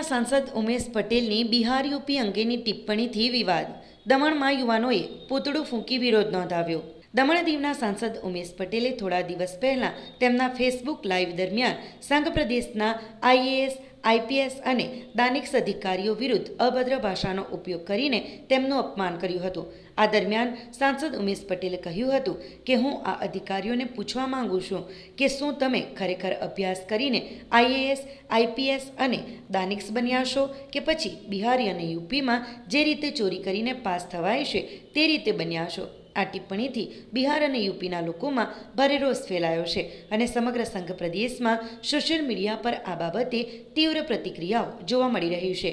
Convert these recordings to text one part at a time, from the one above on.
દમણ સાંસદ ઉમેશ પટેલની બિહાર યુપી અંગેની ટિપ્પણીથી વિવાદ. દમણમાં યુવાનોએ પૂતળું ફૂંકી વિરોધ નોંધાવ્યો. દમણ દીવના સાંસદ ઉમેશ પટેલે થોડા દિવસ પહેલા તેમના ફેસબુક લાઈવ દરમિયાન સંઘ પ્રદેશના આઈએએસ આઈપીએસ અને દાનિક્સ અધિકારીઓ વિરુદ્ધ અભદ્ર ભાષાનો ઉપયોગ કરીને તેમનું અપમાન કર્યું હતું. આ દરમિયાન સાંસદ ઉમેશ પટેલે કહ્યું હતું કે, હું આ અધિકારીઓને પૂછવા માંગુ છું કે શું તમે ખરેખર અભ્યાસ કરીને આઈએએસ આઈપીએસ અને દાનિક્સ બન્યા છો કે પછી બિહારી અને યુપીમાં જે રીતે ચોરી કરીને પાસ થવાય છે તે રીતે બન્યા છો? આ ટિપ્પણીથી બિહાર અને યુપીના લોકોમાં ભારે રોષ ફેલાયો છે અને સમગ્ર સંઘ પ્રદેશમાં સોશિયલ મીડિયા પર આ બાબતે તીવ્ર પ્રતિક્રિયાઓ જોવા મળી રહી છે.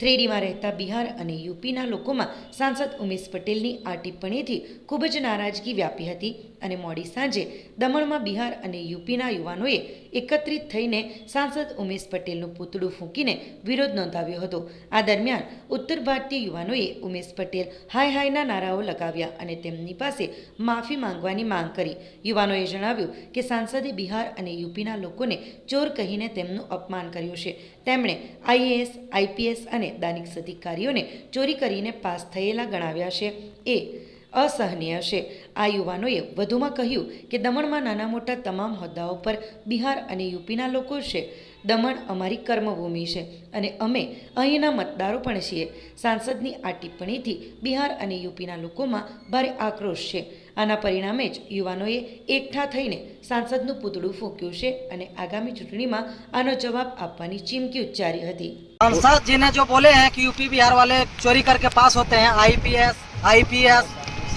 થ્રીડીમાં રહેતા બિહાર અને યુપીના લોકોમાં સાંસદ ઉમેશ પટેલની આ ટિપ્પણીથી ખૂબ જ નારાજગી વ્યાપી હતી અને મોડી સાંજે દમણમાં બિહાર અને યુપીના યુવાનોએ એકત્રિત થઈને સાંસદ ઉમેશ પટેલનું પૂતળું ફૂંકીને વિરોધ નોંધાવ્યો હતો. આ દરમિયાન ઉત્તર ભારતીય યુવાનોએ ઉમેશ પટેલ હાય હાયના નારાઓ લગાવ્યા અને તેમની પાસે માફી માંગવાની માંગ કરી. યુવાનોએ જણાવ્યું કે સાંસદે બિહાર અને યુપીના લોકોને ચોર કહીને તેમનું અપમાન કર્યું છે. તેમણે આઈએએસ, આઈપીએસ અને દાનિક અધિકારીઓને ચોરી કરીને પાસ થયેલા ગણાવ્યા છે. એ અસહનીય છે. આ યુવાનોએ વધુમાં કહ્યું કે દમણમાં નાના મોટા તમામ હોદ્દાઓ પર બિહાર અને યુપીના લોકો છે. દમણ અમારી કર્મભૂમિ છે અને અમે અહીંના મતદારો પણ છીએ. સાંસદની આ ટિપ્પણીથી બિહાર અને યુપીના લોકોમાં ભારે આક્રોશ છે. આના પરિણામે જ યુવાનોએ એકઠા થઈને સાંસદનું પૂતળું ફૂંક્યું છે અને આગામી ચૂંટણીમાં આનો જવાબ આપવાની ચીમકી ઉચ્ચારી હતી सांसद जी ने जो बोले हैं कि यूपी बिहार वाले चोरी करके पास होते हैं आईपीएस आईपीएस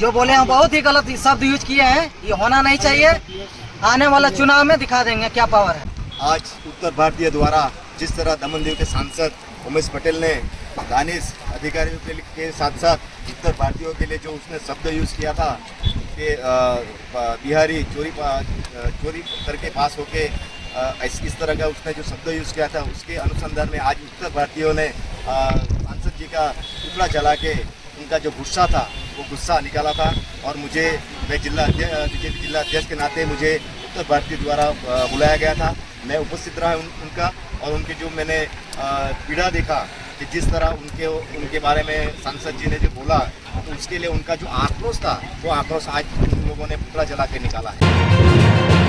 जो बोले हैं बहुत ही गलत शब्द यूज किए हैं ये होना नहीं चाहिए आने वाला चुनाव में दिखा देंगे क्या पावर है आज उत्तर भारतीय द्वारा जिस तरह दमन दीव के सांसद उमेश पटेल ने दानिश अधिकारियों के, लिए- के साथ साथ उत्तर भारतीयों के लिए जो उसने शब्द यूज़ किया था कि बिहारी चोरी चोरी करके पास होके इस तरह का उसने जो शब्द यूज़ किया था उसके अनुसंधान में आज उत्तर भारतीयों ने सांसद जी का टुकड़ा जला के उनका जो गुस्सा था वो गुस्सा निकाला था। और मुझे मैं जिला बीजेपी जिला अध्यक्ष के नाते मुझे उत्तर भारतीय द्वारा बुलाया गया था। मैं उपस्थित रहा उन, उनका और उनकी जो मैंने पीड़ा देखा कि जिस तरह उनके उनके बारे में सांसद जी ने जो बोला तो उसके लिए उनका जो आक्रोश था वो आक्रोश आज उन लोगों ने पुतला जला के निकाला है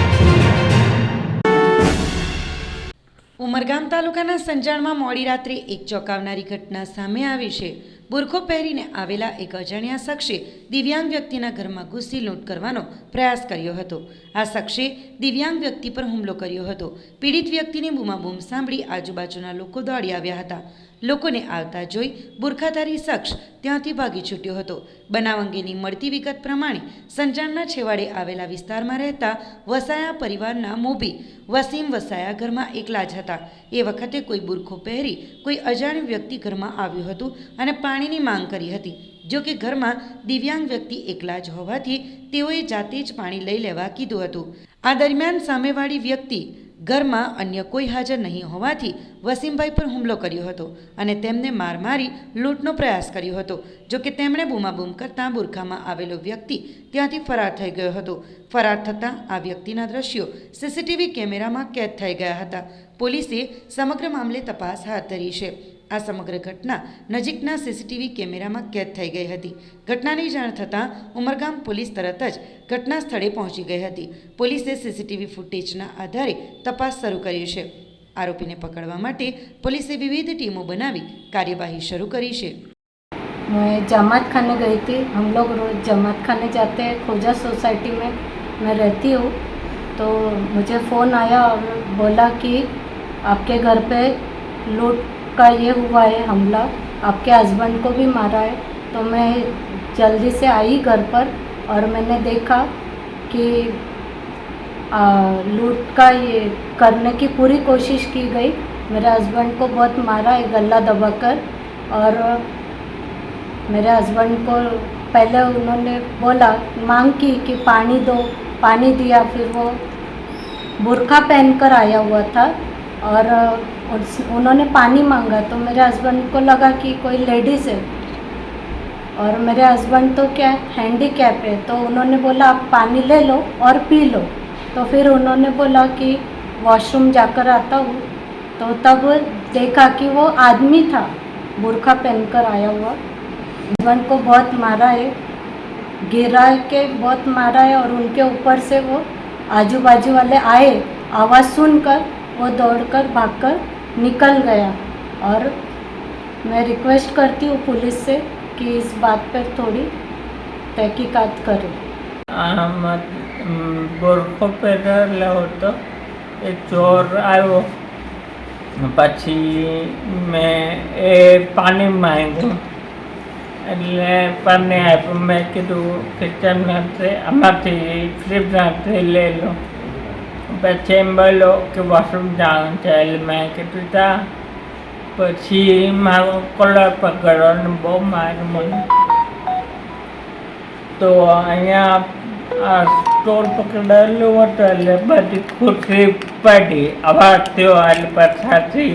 ઉમરગામ તાલુકાના સંજાણમાં મોડી રાત્રે એક ચોંકાવનારી ઘટના સામે આવી છે બુરખો પહેરીને આવેલા એક અજાણ્યા શખ્સે દિવ્યાંગ વ્યક્તિના ઘરમાં ઘૂસી લૂંટ કરવાનો પ્રયાસ કર્યો હતો આ શખ્સે દિવ્યાંગ વ્યક્તિ પર હુમલો કર્યો હતો પીડિત વ્યક્તિની બૂમાબૂમ સાંભળી આજુબાજુના લોકો દોડી આવ્યા હતા લોકોને આવતા જોઈ બુરખાધારી શખ્સ ત્યાંથી ભાગી છૂટ્યો હતો. બનાવ અંગેની મળતી વિગત પ્રમાણે સંજાણના છેવાડે આવેલા વિસ્તારમાં રહેતા વસાયા પરિવારના મોભી વસીમ વસાયા ઘરમાં એકલા જ હતા. એ વખતે કોઈ બુરખો પહેરી કોઈ અજાણ્યું વ્યક્તિ ઘરમાં આવ્યું હતું અને પાણીની માંગ કરી હતી. જો કે ઘરમાં દિવ્યાંગ વ્યક્તિ એકલા જ હોવાથી તેઓએ જાતે જ પાણી લઈ લેવા કીધું હતું. આ દરમિયાન સામેવાળી વ્યક્તિ ઘરમાં અન્ય કોઈ હાજર નહીં હોવાથી વસીમભાઈ પર હુમલો કર્યો હતો અને તેમને માર મારી લૂંટનો પ્રયાસ કર્યો હતો. જો કે તેમણે બૂમાબૂમ કરતાં બુરખામાં આવેલો વ્યક્તિ ત્યાંથી ફરાર થઈ ગયો હતો. ફરાર થતાં આ વ્યક્તિના દ્રશ્યો સીસીટીવી કેમેરામાં કેદ થઈ ગયા હતા. પોલીસે સમગ્ર મામલે તપાસ હાથ ધરી છે. આ સમગ્ર ઘટના નજીકના સીસીટીવી કેમેરામાં કેદ થઈ ગઈ હતી ઘટનાની જાણ થતાં ઉમરગામ પોલીસ તરત જ ઘટના સ્થળે પહોંચી ગઈ હતી પોલીસે સીસીટીવી ફૂટેજના આધારે તપાસ શરૂ કરી છે આરોપીને પકડવા માટે પોલીસે વિવિધ ટીમો બનાવી કાર્યવાહી શરૂ કરી છે मैं जमात खाने गई थी हम लोग रोज़ जमात खाने जाते हैं खोजा सोसाइटी में मैं रहती हूँ तो मुझे फ़ोन आया और बोला कि आपके घर पे लूट का ये हुआ है हमला आपके हस्बैंड को भी मारा है तो मैं जल्दी से आई घर पर और मैंने देखा कि आ, लूट का ये करने की पूरी कोशिश की गई। मेरे हस्बैंड को बहुत मारा है गला दबाकर और मेरे हस्बैंड को पहले उन्होंने बोला मांग की कि पानी दो पानी दिया फिर वो बुरखा पहनकर आया हुआ था और उस- उन्होंने पानी मांगा तो मेरे हस्बैंड को लगा कि कोई लेडीज़ है। और मेरे हस्बैंड तो क्या हैंडीकैप है तो उन्होंने बोला, आप पानी ले लो और पी लो। तो फिर उन्होंने बोला कि वॉशरूम जाकर आता हूँ। तो तब देखा कि वो आदमी था, बुरखा पहनकर आया हुआ। जीवन को बहुत मारा है, गिरा के बहुत मारा है और उनके ऊपर से वो आजू बाजू वाले आए। आवाज़ सुनकर वो दौड़कर भागकर निकल गया और मैं रिक्वेस्ट करती हूँ पुलिस से कि इस बात पर थोड़ी तहकीकात करे આમાં બોરખો પહેરેલો હતો એ ચોર આવ્યો પછી મેં એ પાણી માંગ્યું એટલે પાણી આપ્યું મેં કીધું કિચનમાંથી આમાંથી ફ્રીજમાંથી લઈ લો એમ કે વોશરૂમ જવાનું છે મેં કીધું ત્યાં પછી મારો કલર પકડવાનું બહુ મારે મને. તો અહીંયા આ સ્ટોલ પકડાયેલું હતું એટલે બધી ખુરશી પડી. અવાજ થયો એટલે પાછાથી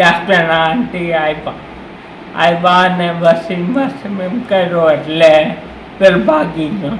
યાસ્ટના આંટી આવ્યા આવ્યા અને બસી બસ એમ કર્યો એટલે ફેર ભાગી ગયો.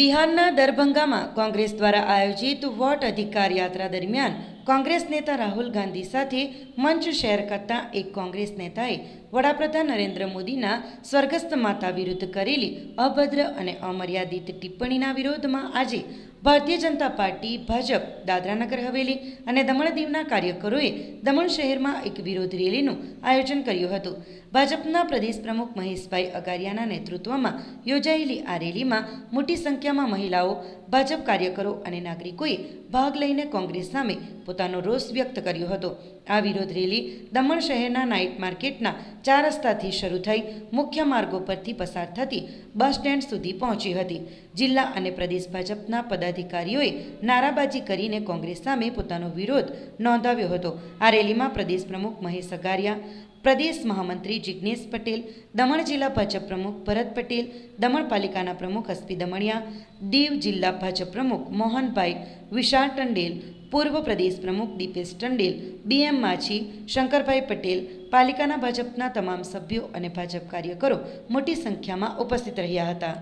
બિહારના દરભંગામાં કોંગ્રેસ દ્વારા આયોજિત વોટ અધિકાર યાત્રા દરમિયાન કોંગ્રેસ નેતા રાહુલ ગાંધી સાથે મંચ શેર કરતા એક કોંગ્રેસ નેતાએ વડાપ્રધાન નરેન્દ્ર મોદીના સ્વર્ગસ્થ માતા વિરુદ્ધ કરેલી અભદ્ર અને અમર્યાદિત ટિપ્પણીના વિરોધમાં આજે ભારતીય જનતા પાર્ટી, ભાજપ, દાદરાનગર હવેલી અને દમણ દીવના કાર્યકરોએ દમણ શહેરમાં એક વિરોધ રેલીનું આયોજન કર્યું હતું. ભાજપના પ્રદેશ પ્રમુખ મહેશભાઈ અગારિયાના નેતૃત્વમાં યોજાયેલી આ રેલીમાં મોટી સંખ્યામાં મહિલાઓ, ભાજપ કાર્યકરો અને નાગરિકોએ ભાગ લઈને કોંગ્રેસ સામે પોતાનો રોષ વ્યક્ત કર્યો હતો. આ વિરોધ રેલી દમણ શહેરના નાઇટ માર્કેટના ચાર રસ્તાથી શરૂ થઈ મુખ્ય માર્ગો પરથી પસાર થતી બસ સ્ટેન્ડ સુધી પહોંચી હતી. જિલ્લા અને પ્રદેશ ભાજપના પદાધિકારીઓએ નારાબાજી કરીને કોંગ્રેસ સામે પોતાનો વિરોધ નોંધાવ્યો હતો. આ રેલીમાં પ્રદેશ પ્રમુખ મહેશ અગારિયા પ્રદેશ મહામંત્રી જિજ્ઞેશ પટેલ દમણ જિલ્લા ભાજપ પ્રમુખ ભરત પટેલ દમણ પાલિકાના પ્રમુખ અસ્પી દમણિયા દીવ જિલ્લા ભાજપ પ્રમુખ મોહનભાઈ વિશાળ ટંડેલ પૂર્વ પ્રદેશ પ્રમુખ દીપેશ ટંડેલ બીએમ માછી શંકરભાઈ પટેલ પાલિકાના ભાજપના તમામ સભ્યો અને ભાજપ કાર્યકરો મોટી સંખ્યામાં ઉપસ્થિત રહ્યા હતા.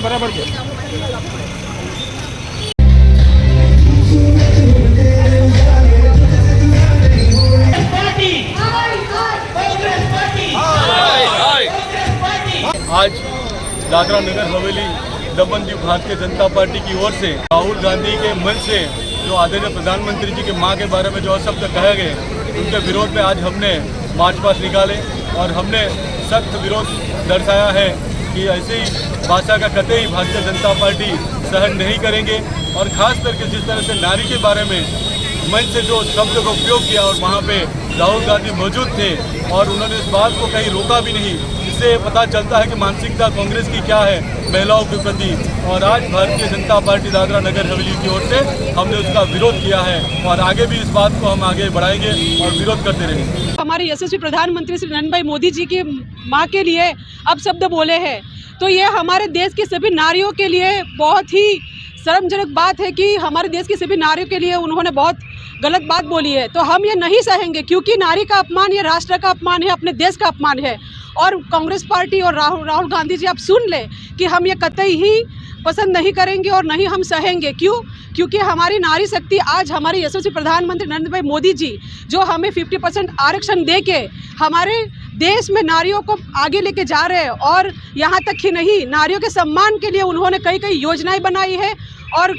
બરાબર છે. आज दादरा नगर हवेली दमन दीव भारतीय जनता पार्टी की ओर से राहुल गांधी के मंच से जो आदरणीय प्रधानमंत्री जी की माँ के बारे में जो अशब्द कहे गए उनके विरोध में आज हमने मार्च पास निकाले और हमने सख्त विरोध दर्शाया है कि ऐसी भाषा का कतई भारतीय जनता पार्टी सहन नहीं करेंगे और खास करके जिस तरह से नारी के बारे में मंच से जो शब्द का उपयोग किया और वहाँ पे राहुल गांधी मौजूद थे और उन्होंने इस बात को कहीं रोका भी नहीं, इससे पता चलता है कि मानसिकता कांग्रेस की क्या है, महिलाओं के प्रति। और आज भारतीय जनता पार्टी दादरा नगर हवेली की ओर से हमने उसका विरोध किया है और आगे भी इस बात को हम आगे बढ़ाएँगे और विरोध करते रहेंगे। हमारे यशस्वी प्रधानमंत्री श्री नरेंद्र भाई मोदी जी की माँ के लिए अब शब्द बोले हैं। तो ये हमारे देश की सभी नारियों के लिए बहुत ही शर्मजनक बात है कि हमारे देश की सभी नारियों के लिए उन्होंने बहुत गलत बात बोली है तो हम ये नहीं सहेंगे, क्योंकि नारी का अपमान ये राष्ट्र का अपमान है, अपने देश का अपमान है। और कांग्रेस पार्टी और राहुल राहुल गांधी जी आप सुन ले कि हम ये कतई ही पसंद नहीं करेंगे और नहीं हम सहेंगे। क्यों? क्योंकि हमारी नारी शक्ति आज हमारे यशस्वी प्रधानमंत्री नरेंद्र भाई मोदी जी, जो हमें 50 परसेंट आरक्षण दे के हमारे देश में नारियों को आगे लेके जा रहे हैं, और यहाँ तक ही नहीं, नारियों के सम्मान के लिए उन्होंने कई कई योजनाएँ बनाई है और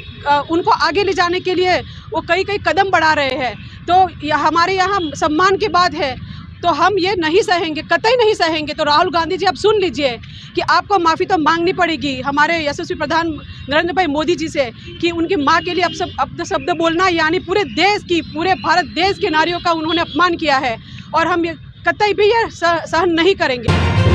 उनको आगे ले जाने के लिए वो कई कई कदम बढ़ा रहे हैं। तो यह हमारे यहाँ सम्मान की बात है तो हम ये नहीं सहेंगे, कतई नहीं सहेंगे। तो राहुल गांधी जी, आप सुन लीजिए कि आपको माफ़ी तो मांगनी पड़ेगी। हमारे यशस्वी प्रधान नरेंद्र भाई मोदी जी से कि उनकी माँ के लिए अब सब, अब शब्द बोलना, यानी पूरे देश की, पूरे भारत देश के नारियों का उन्होंने अपमान किया है और हम ये कतई भी ये सह- सहन नहीं करेंगे।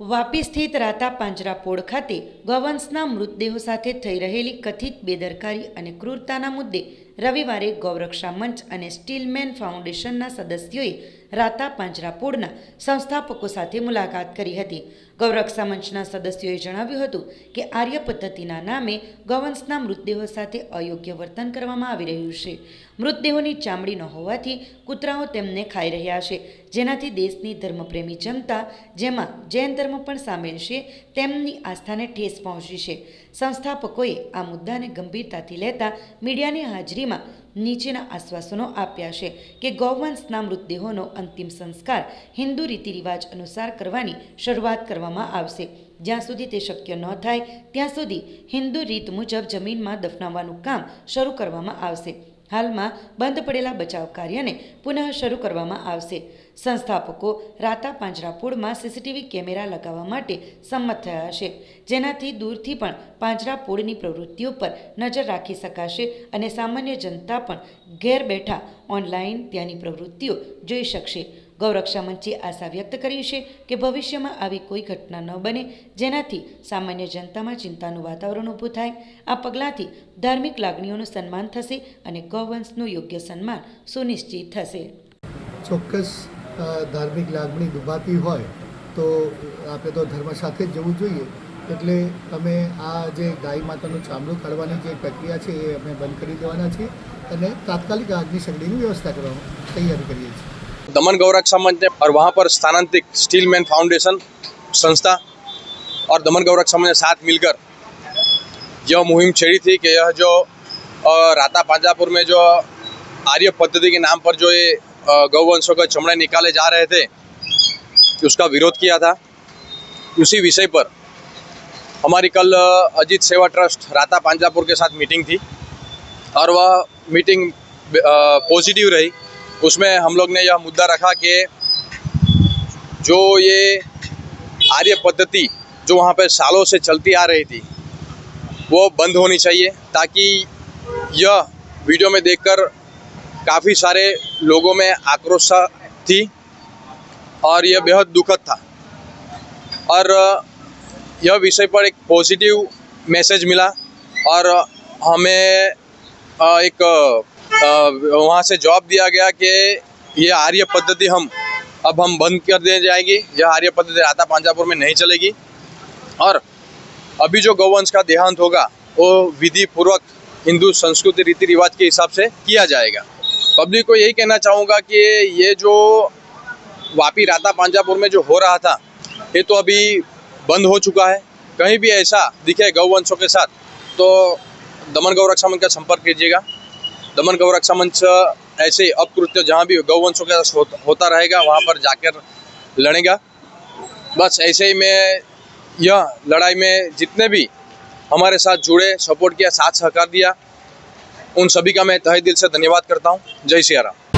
વાપી સ્થિત રાતા પાંજરાપોળ ખાતે ગૌવંશના મૃતદેહો સાથે થઈ રહેલી કથિત બેદરકારી અને ક્રૂરતાના મુદ્દે રવિવારે ગૌરક્ષા મંચ અને સ્ટીલમેન ફાઉન્ડેશનના સદસ્યોએ રાતા પાંજરાપોળના સંસ્થાપકો સાથે મુલાકાત કરી હતી. ગૌરક્ષા મંચના સદસ્યોએ જણાવ્યું હતું કે આર્ય પદ્ધતિના નામે ગૌવંશના મૃતદેહો સાથે અયોગ્ય વર્તન કરવામાં આવી રહ્યું છે. મૃતદેહોની ચામડી ન હોવાથી કૂતરાઓ તેમને ખાઈ રહ્યા છે. જેનાથી દેશની ધર્મપ્રેમી જનતા, જેમાં જૈન ધર્મ પણ સામેલ છે, તેમની આસ્થાને ઠેસ પહોંચી છે. સંસ્થાપકોએ આ મુદ્દાને ગંભીરતાથી લેતા મીડિયાની હાજરીમાં નીચેના આશ્વાસનો આપ્યા છે કે ગૌવંશના મૃતદેહોનો અંતિમ સંસ્કાર હિન્દુ રીતિરિવાજ અનુસાર કરવાની શરૂઆત કરવામાં આવશે. જ્યાં સુધી તે શક્ય ન થાય, ત્યાં સુધી હિન્દુ રીત મુજબ જમીનમાં દફનાવવાનું કામ શરૂ કરવામાં આવશે. હાલમાં બંધ પડેલા બચાવ કાર્યને પુનઃ શરૂ કરવામાં આવશે. સંસ્થાપકો રાતા પાંજરાપોળમાં સીસીટીવી કેમેરા લગાવવા માટે સંમત થયા છે જેનાથી દૂરથી પણ પાંજરાપોળની પ્રવૃત્તિઓ પર નજર રાખી શકાશે અને સામાન્ય જનતા પણ ઘેર બેઠા ઓનલાઈન ત્યાંની પ્રવૃત્તિઓ જોઈ શકશે. ગૌરક્ષા મંચે આશા વ્યક્ત કરી છે કે ભવિષ્યમાં આવી કોઈ ઘટના ન બને, જેનાથી સામાન્ય જનતામાં ચિંતાનું વાતાવરણ ઊભું થાય. આ પગલાંથી ધાર્મિક લાગણીઓનું સન્માન થશે અને ગૌવંશનું યોગ્ય સન્માન સુનિશ્ચિત થશે. ચોક્કસ ધાર્મિક લાગણી દુભાતી હોય તો આપણે તો ધર્મ સાથે જ જવું જોઈએ. એટલે અમે આ જે ગાય માતાનું ચામડું કાઢવાની જે પ્રક્રિયા છે એ અમે બંધ કરી દેવાના છીએ અને તાત્કાલિક આગની સગડીની વ્યવસ્થા કરવાની તૈયારી કરીએ છીએ. दमन गौरक्षा मंच ने और वहाँ पर स्थानांतरित स्टील मैन फाउंडेशन संस्था और दमन गौरक्षा मंच ने साथ मिलकर यह मुहिम छेड़ी थी कि यह जो राता पांजापुर में जो आर्य पद्धति के नाम पर जो ये गौवंशों के चमड़े निकाले जा रहे थे, उसका विरोध किया था। उसी विषय पर हमारी कल अजीत सेवा ट्रस्ट राता पांजापुर के साथ मीटिंग थी और वह मीटिंग पॉजिटिव रही। उसमें हम लोग ने यह मुद्दा रखा कि जो ये आर्य पद्धति जो वहाँ पे सालों से चलती आ रही थी, वो बंद होनी चाहिए ताकि यह वीडियो में देखकर काफ़ी सारे लोगों में आक्रोश थी और यह बेहद दुखद था। और यह विषय पर एक पॉजिटिव मैसेज मिला और हमें एक वहाँ से जवाब दिया गया कि ये आर्य पद्धति हम, अब हम बंद कर दे जाएँगी। यह आर्य पद्धति राता पांजापुर में नहीं चलेगी। और अभी जो गौवंश का देहांत होगा, वो विधि पूर्वक हिंदू संस्कृति रीति रिवाज के हिसाब से किया जाएगा। पब्लिक को यही कहना चाहूँगा कि ये जो वापी राता पांजापुर में जो हो रहा था, ये तो अभी बंद हो चुका है। कहीं भी ऐसा दिखे गौवंशों के साथ तो दमन गौ रक्षा मंच का संपर्क कीजिएगा। दमन गौ रक्षा मंच, ऐसे अपकृत्य जहाँ भी गौवंशों के साथ होता रहेगा, वहाँ पर जाकर लड़ेगा। बस ऐसे ही मैं यह लड़ाई में जितने भी हमारे साथ जुड़े, सपोर्ट किया, साथ सहकार दिया, उन सभी का मैं तहे दिल से धन्यवाद करता हूँ। जय सिया राम।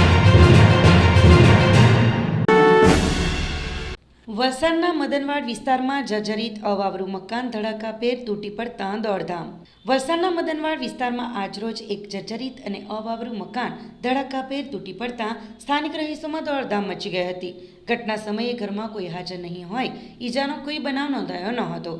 વલસાડના મદનવાડ વિસ્તારમાં જર્જરિત અવાવરું મકાન ધડાકાભેર તૂટી પડતા દોડધામ. વલસાડના મદનવાડ વિસ્તારમાં આજરોજ એક જર્જરિત અને અવાવરું મકાન ધડાકાભેર તૂટી પડતા સ્થાનિક રહીશોમાં દોડધામ મચી ગઈ હતી. ઘટના સમયે ઘરમાં કોઈ હાજર નહીં હોય, ઈજાનો કોઈ બનાવ નોંધાયો ન હતો.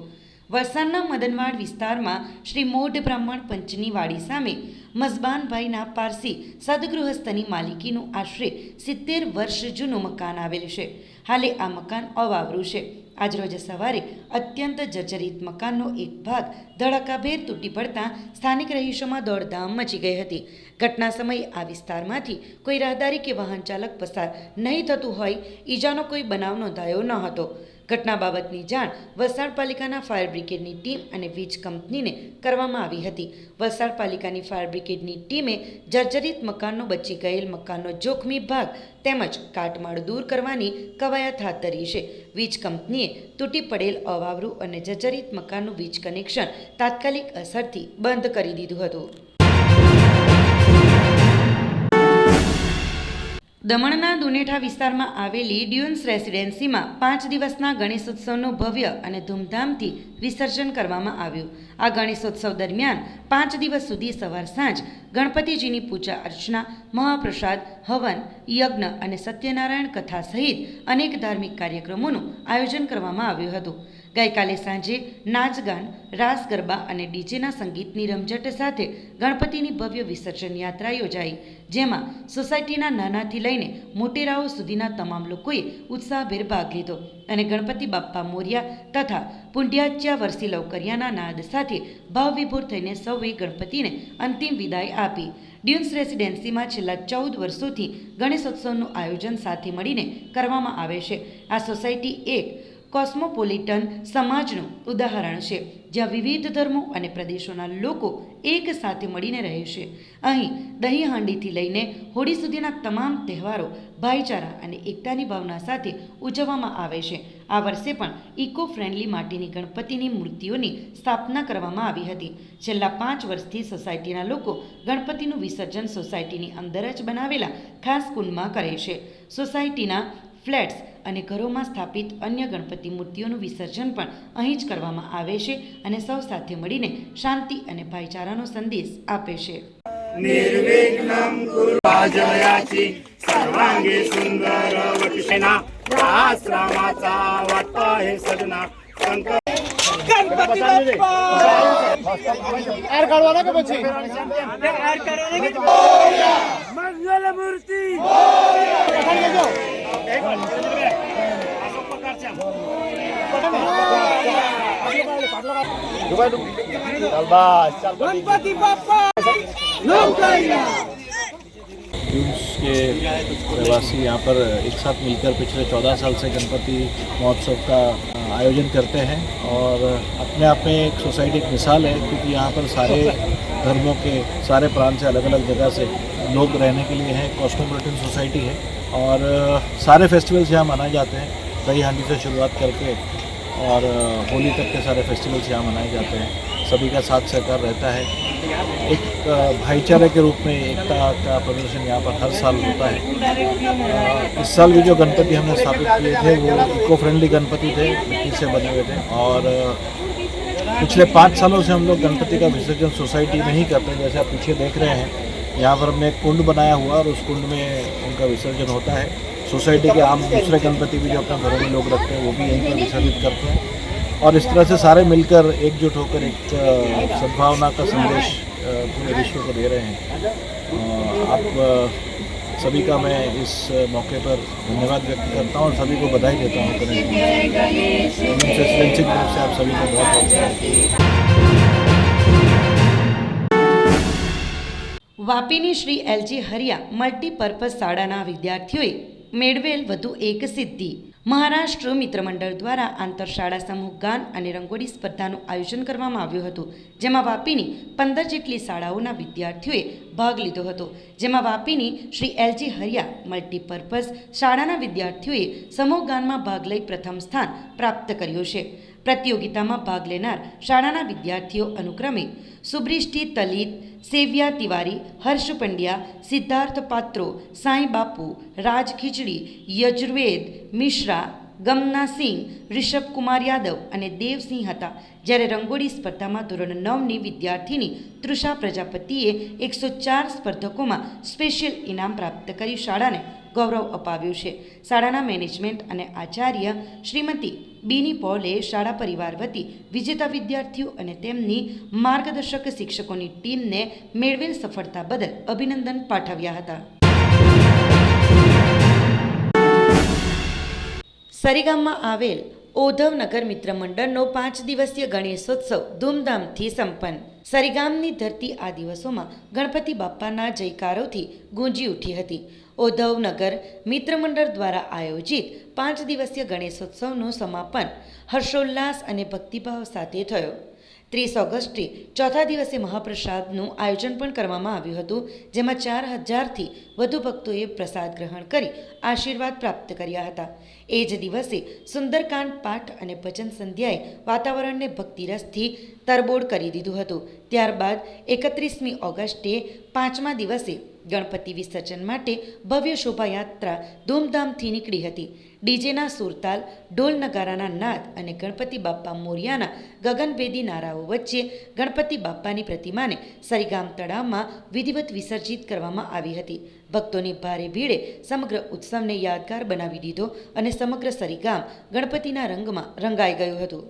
વલસાડના મદનવાડ વિસ્તારમાં શ્રી મોઢ બ્રાહ્મણ પંચની વાડી સામે મઝબાનભાઈના પારસી સદગૃહસ્થની માલિકીનું આશરે સિત્તેર વર્ષ જૂનું મકાન આવેલ છે. હાલે આ મકાન અવાવરું છે. આજરોજ સવારે અત્યંત જર્જરિત મકાનનો એક ભાગ ધડાકાભેર તૂટી પડતા સ્થાનિક રહીશોમાં દોડધામ મચી ગઈ હતી. ઘટના સમયે આ વિસ્તારમાંથી કોઈ રાહદારી કે વાહન ચાલક પસાર નહીં થતું હોય, ઈજાનો કોઈ બનાવ નોંધાયો ન હતો. ઘટના બાબતની જાણ વલસાડ પાલિકાના ફાયર બ્રિગેડની ટીમ અને વીજ કંપનીને કરવામાં આવી હતી. વલસાડ પાલિકાની ફાયર બ્રિગેડની ટીમે જર્જરિત મકાનનો બચી ગયેલ મકાનનો જોખમી ભાગ તેમજ કાટમાળ દૂર કરવાની કવાયત હાથ ધરી છે. વીજ કંપનીએ તૂટી પડેલ અવાવરું અને જર્જરિત મકાનનું વીજ કનેક્શન તાત્કાલિક અસરથી બંધ કરી દીધું હતું. દમણના દુનેઠા વિસ્તારમાં આવેલી ડ્યુન્સ રેસિડેન્સીમાં પાંચ દિવસના ગણેશોત્સવનું ભવ્ય અને ધૂમધામથી વિસર્જન કરવામાં આવ્યું. આ ગણેશોત્સવ દરમિયાન પાંચ દિવસ સુધી સવાર સાંજ ગણપતિજીની પૂજા અર્ચના, મહાપ્રસાદ, હવન, યજ્ઞ અને સત્યનારાયણ કથા સહિત અનેક ધાર્મિક કાર્યક્રમોનું આયોજન કરવામાં આવ્યું હતું. ગઈકાલે સાંજે નાચગાન રાસ ગરબા અને ડીજેના સંગીતની રમઝટ સાથે ગણપતિની ભવ્ય વિસર્જન યાત્રા યોજાઈ, જેમાં સોસાયટીના નાનાથી લઈને મોટેરાઓ સુધીના તમામ લોકોએ ઉત્સાહભેર ભાગ લીધો અને ગણપતિ બાપ્પા મોર્યા તથા પુંડ્યાચ્યા વરસી લવકરિયાના નાદ સાથે ભાવવિભોર થઈને સૌએ ગણપતિને અંતિમ વિદાય આપી. ડ્યુન્સ રેસિડેન્સીમાં છેલ્લા ચૌદ વર્ષોથી ગણેશોત્સવનું આયોજન સાથે મળીને કરવામાં આવે છે. આ સોસાયટી એક કોસ્મોપોલિટન સમાજનું ઉદાહરણ છે, જ્યાં વિવિધ ધર્મો અને પ્રદેશોના લોકો એક સાથે મળીને રહે છે. અહીં દહીં હાંડીથી લઈને હોળી સુધીના તમામ તહેવારો ભાઈચારા અને એકતાની ભાવના સાથે ઉજવવામાં આવે છે. આ વર્ષે પણ ઇકો ફ્રેન્ડલી માટીની ગણપતિની મૂર્તિઓની સ્થાપના કરવામાં આવી હતી. છેલ્લા પાંચ વર્ષથી સોસાયટીના લોકો ગણપતિનું વિસર્જન સોસાયટીની અંદર જ બનાવેલા ખાસ કુંડમાં કરે છે. સોસાયટીના ફ્લેટ્સ અને ઘરોમાં સ્થાપિત અન્ય ગણપતિ મૂર્તિઓનું વિસર્જન પણ અહીં જ કરવામાં આવે છે અને સૌ સાથે મળીને શાંતિ અને ભાઈચારાનો સંદેશ આપે છે. મૂર્તિ के प्रवासी यहाँ पर एक साथ मिलकर पिछले चौदह साल से गणपति महोत्सव का आयोजन करते हैं और अपने आप में एक सोसाइटी एक मिसाल है, क्योंकि यहाँ पर सारे धर्मों के, सारे प्रांत से अलग अलग जगह से लोग रहने के लिए हैं कॉस्मोपोलिटन सोसाइटी है, और सारे फेस्टिवल्स यहाँ मनाए जाते हैं। दही हांडी से शुरुआत करके और होली तक के सारे फेस्टिवल्स यहाँ मनाए जाते हैं। सभी का साथ सहकार रहता है। एक भाईचारे के रूप में एकता का प्रदर्शन यहाँ पर हर साल होता है। इस साल भी जो गणपति हमने स्थापित किए थे, वो इको फ्रेंडली गणपति थे, मिट्टी से बने हुए थे। और पिछले पाँच सालों से हम लोग गणपति का विसर्जन सोसाइटी में ही करते हैं, जैसे आप पीछे देख रहे हैं। यहाँ पर हमने कुंड बनाया हुआ और उस कुंड में उनका विसर्जन होता है। सोसाइटी के आम दूसरे गणपति भी जो अपने घरों में लोग रखते हैं वो भी यहीं पर विसर्जित करते हैं। और इस तरह से सारे मिलकर एकजुट होकर एक सद्भावना का संदेश पूरे विश्व को दे रहे हैं। आप सभी का मैं इस मौके पर धन्यवाद व्यक्त करता हूँ और सभी को बधाई देता हूँ। रेसिडेंसी से आप सभी को बहुत बहुत વાપીની શ્રી એલજી હરિયા મલ્ટીપર્પઝ શાળાના વિદ્યાર્થીઓએ મેળવેલ વધુ એક સિદ્ધિ. મહારાષ્ટ્ર મિત્રમંડળ દ્વારા આંતરશાળા સમૂહ ગાન અને રંગોળી સ્પર્ધાનું આયોજન કરવામાં આવ્યું હતું, જેમાં વાપીની પંદર જેટલી શાળાઓના વિદ્યાર્થીઓએ ભાગ લીધો હતો. જેમાં વાપીની શ્રી એલજી હરિયા મલ્ટીપર્પઝ શાળાના વિદ્યાર્થીઓએ સમૂહ ગાનમાં ભાગ લઈ પ્રથમ સ્થાન પ્રાપ્ત કર્યું છે. પ્રતિયોગિતામાં ભાગ લેનાર શાળાના વિદ્યાર્થીઓ અનુક્રમે સુબ્રિષ્ટિ તલિત સેવ્યા તિવારી હર્ષ પંડ્યા સિદ્ધાર્થ પાત્રો સાંઈ બાપુ રાજ ખીચડી યજુર્વેદ મિશ્રા ગમના સિંહ રિષભ કુમાર યાદવ અને દેવસિંહ હતા, જ્યારે રંગોળી સ્પર્ધામાં ધોરણ નવની વિદ્યાર્થીની તૃષા પ્રજાપતિએ એકસો ચાર સ્પર્ધકોમાં સ્પેશિયલ ઇનામ પ્રાપ્ત કરી શાળાને ગૌરવ અપાવ્યું છે. શાળાના મેનેજમેન્ટ અને આચાર્ય શ્રીમતી બીની પોલે શાળા પરિવાર વતી વિજેતા વિદ્યાર્થીઓ અને તેમની માર્ગદર્શક શિક્ષકોની ટીમને મેળવેલ સફળતા બદલ અભિનંદન પાઠવ્યા હતા. સરીગામમાં આવેલ ઓધવનગર મિત્ર મંડળનો પાંચ દિવસીય ગણેશોત્સવ ધૂમધામથી સંપન્ન. સરીગામની ધરતી આ દિવસોમાં ગણપતિ બાપ્પાના જયકારોથી ગુંજી ઉઠી હતી. ઓધવનગર મિત્ર મંડળ દ્વારા આયોજિત પાંચ દિવસીય ગણેશોત્સવનું સમાપન હર્ષોલ્લાસ અને ભક્તિભાવ સાથે થયો. ત્રીસ ઓગસ્ટે ચોથા દિવસે મહાપ્રસાદનું આયોજન પણ કરવામાં આવ્યું હતું, જેમાં ચાર હજારથી વધુ ભક્તોએ પ્રસાદ ગ્રહણ કરી આશીર્વાદ પ્રાપ્ત કર્યા હતા. એ જ દિવસે સુંદરકાંડ પાઠ અને ભજન સંધ્યાએ વાતાવરણને ભક્તિરસથી તરબોળ કરી દીધું હતું. ત્યારબાદ એકત્રીસમી ઓગસ્ટે પાંચમા દિવસે ગણપતિ વિસર્જન માટે ભવ્ય શોભાયાત્રા ધૂમધામથી નીકળી હતી. ડીજેના સુરતાલ, ઢોલ નગારાના નાદ અને ગણપતિ બાપ્પા મોરિયાના ગગનભેદી નારાઓ વચ્ચે ગણપતિ બાપ્પાની પ્રતિમાને સરીગામ તળાવમાં વિધિવત વિસર્જિત કરવામાં આવી હતી. ભક્તોની ભારે ભીડે સમગ્ર ઉત્સવને યાદગાર બનાવી દીધો અને સમગ્ર સરીગામ ગણપતિના રંગમાં રંગાઈ ગયું હતું.